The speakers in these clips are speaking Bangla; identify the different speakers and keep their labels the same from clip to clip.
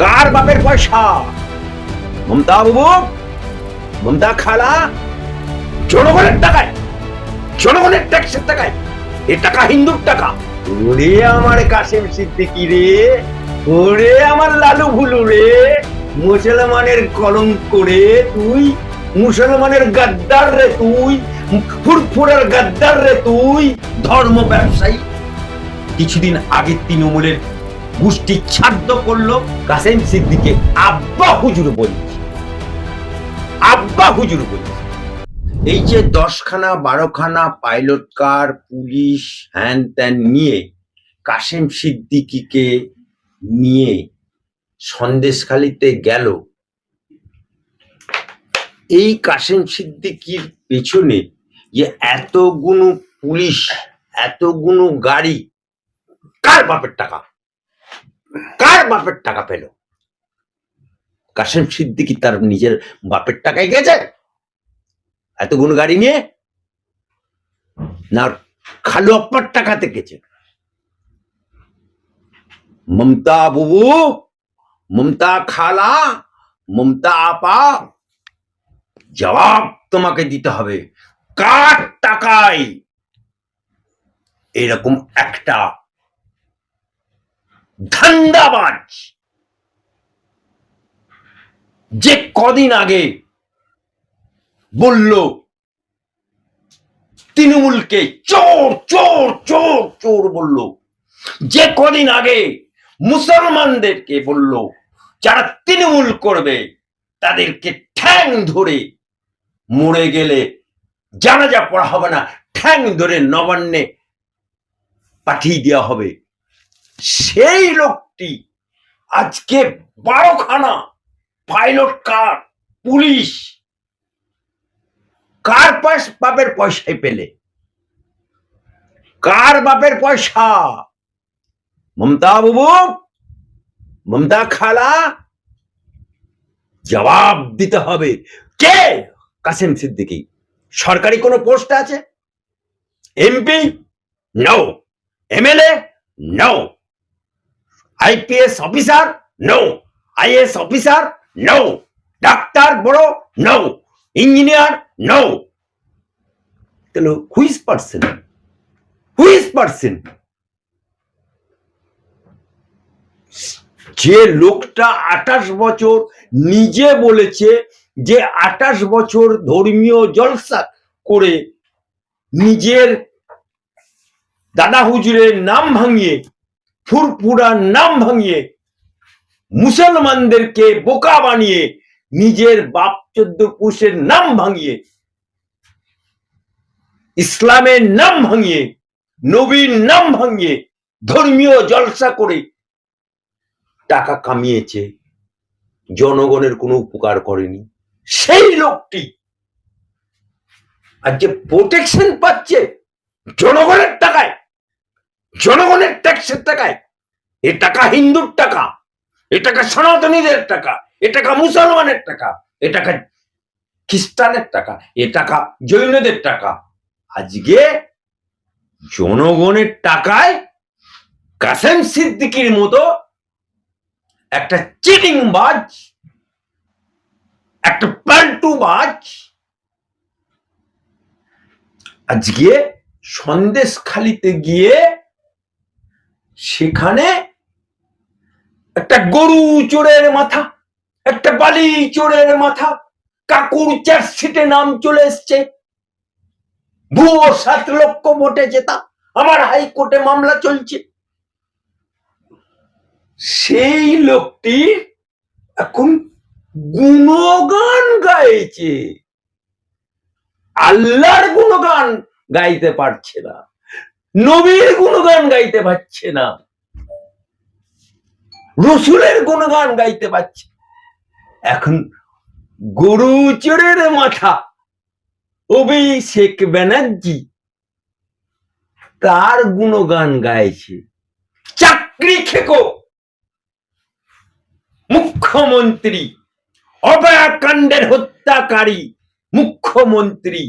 Speaker 1: কার বাপের পয়সা? মমতা বাবু, মমতা খালা, জনগণের টাকায়, জনগণের ট্যাক্সের টাকায়, এ টাকা হিন্দুর টাকা। ওরে আমার কাশেম সিদ্দিকি রে, ওরে আমার লালু ভুলু রে, মুসলমানের কলঙ্ক রে তুই, মুসলমানের গাদ্দার রে তুই, ফুরফুরের গাদ্দার রে তুই, ধর্ম ব্যবসায়ী। কিছুদিন আগে তৃণমূলের গোষ্ঠী ছাদ্য করল, কাসেম সিদ্দিকে আব্বা হুজুর বলছে। আব্বা হুজুর বলছে। এই যে দশখানা, বারোখানা পাইলট কার, পুলিশ, হ্যান ত্যান নিয়ে কাসেম সিদ্দিকিকে নিয়ে সন্দেশখালিতে গেল, এই কাসেম সিদ্দিকির পেছনে যে এতগুলো পুলিশ এতগুলো গাড়ি, কার বাপের টাকা? কার বাপের টাকা পেল? কাসেম সিদ্দিকি তার নিজের বাপের টাকায় গেছে? এতগুলো গাড়ি নিয়ে? না, খালু আপ্পার টাকাতে গেছে। মমতা বুবু, মমতা খালা, মমতা আপা, জবাব তোমাকে দিতে হবে। কার টাকায়? এরকম একটা ধান্দাবাজ। যে কদিন আগে বলল, তৃণমূলকে চোর চোর চোর চোর বলল। যে কদিন আগে মুসলমানদেরকে বলল, যারা তৃণমূল করবে, তাদেরকে ঠ্যাং ধরে মরে গেলে জানাজা পড়া হবে না, ঠ্যাং ধরে নবান্নে পাঠিয়ে দেওয়া হবে। সেই লোকটি আজকে বারোখানা পাইলট কার, পুলিশ। কার বাপের পয়সায় পেলে? কার বাপের পয়সা? মমতা বাবু, মমতা খালা, জবাব দিতে হবে। কে? কাসেম সিদ্দিকি। সরকারি কোনো পোস্ট আছে? MP? No. MLA? No. IPS officer? No IAS officer? No doctor বড়? No engineer? নো তাহলে হুইস পার্সন হুইস পার্সন যে লোকটা আঠাশ বছর নিজে বলেছে যে আঠাশ বছর ধর্মীয় জলসা করে নিজের দাদা হুজুরের নাম ভাঙিয়ে ফুরফুরার নাম ভাঙিয়ে মুসলমানদেরকে বোকা বানিয়ে নিজের বাপ চোদ্দ পুরুষের নাম ভাঙিয়ে, ইসলামের নাম ভাঙিয়ে, নবীর নাম ভাঙিয়ে, ধর্মীয় জলসা করে টাকা কামিয়েছে, জনগণের কোনো উপকার করেনি। সেই লোকটি আর যে প্রোটেকশন পাচ্ছে জনগণের টাকায় জনগণের ট্যাক্সের টাকায়। এ টাকা হিন্দুর টাকা, এ টাকা সনাতনীদের টাকা, এ টাকা মুসলমানের টাকা, এ টাকা খ্রিস্টানের টাকা, এ টাকা জৈনদের টাকা। আজকে জনগণের টাকায় কাসেম সিদ্দিকির মতো একটা চিটিং বাজ একটা পাল্টু বাজ আজকে সন্দেশ খালিতে গিয়ে সেখানে একটা গরু চোরের মাথা, একটা বালি চোরের মাথা, কাকুর চার্জশিটে নাম চলে এসছে। ভুয়ো সাত লক্ষ ভোটে জেতা আমার হাইকোর্টে মামলা চলছে। সেই লোকটি এখন গুণগান গাইছে। আল্লাহর গুণগান গাইতে পারছে না। নবীর গুণগান গাইতে পারছে না। রসুলের গুণগান গাইতে পারছে। এখন গরু চোরের মাথা, অভিষেক ব্যানার্জি তার গুণগান গাইছে। চাকরি খেকো, মুখ্যমন্ত্রী, অভয়াকাণ্ডের হত্যাকারী, মুখ্যমন্ত্রী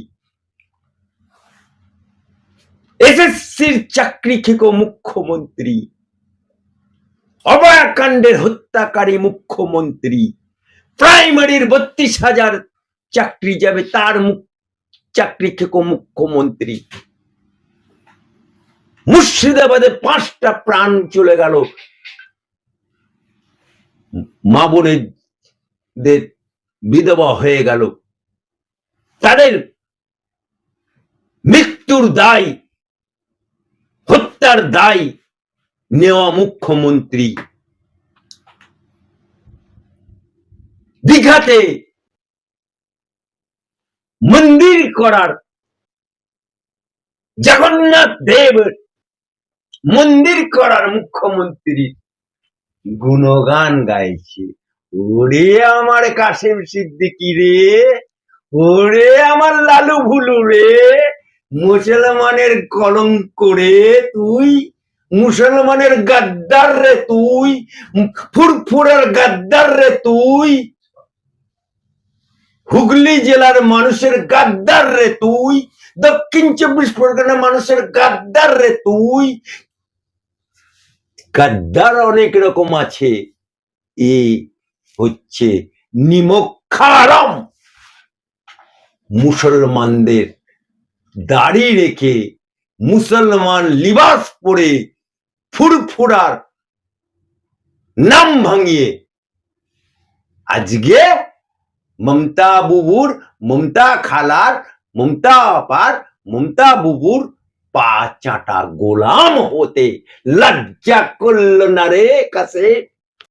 Speaker 1: এসএসসির চাকরি খেকো মুখ্যমন্ত্রী। অবয়াকাণ্ডের হত্যাকারী মুখ্যমন্ত্রী। প্রাইমারির বত্রিশ হাজার চাকরি যাবে তার চাকরি খেকো মুখ্যমন্ত্রী। মুর্শিদাবাদে পাঁচটা প্রাণ চলে গেল। মা বোনেদের বিধবা হয়ে গেল। তাদের মৃত্যুর দায় হত্যার দায় নেওয়া মুখ্যমন্ত্রী। দীঘাতে মন্দির করার জগন্নাথ দেব মন্দির করার মুখ্যমন্ত্রী গুণগান গাইছে। ওরে আমার কাসেম সিদ্দিকি রে, ওরে আমার লালু ভুলু রে। মুসলমানের কলঙ্ক রে তুই, মুসলমানের গাদ্দার রে তুই, ফুরফুরের গাদ্দার রে তুই, হুগলি জেলার মানুষের গাদ্দার রে তুই, দক্ষিণ চব্বিশ পরগনা মানুষের গাদ্দার রে তুই। গাদ্দার অনেক রকম আছে। এই হচ্ছে নিমক্ষারম মুসলমানদের দাড়ি রেখে মুসলমান লিবাস পরে ফুরফুরার নাম ভাঙিয়ে আজকে মমতা বুবুর, মমতা খালার, মমতা আপার, মমতা বুবুর পা চাটা গোলাম হতে লজ্জা করল না রে কাছে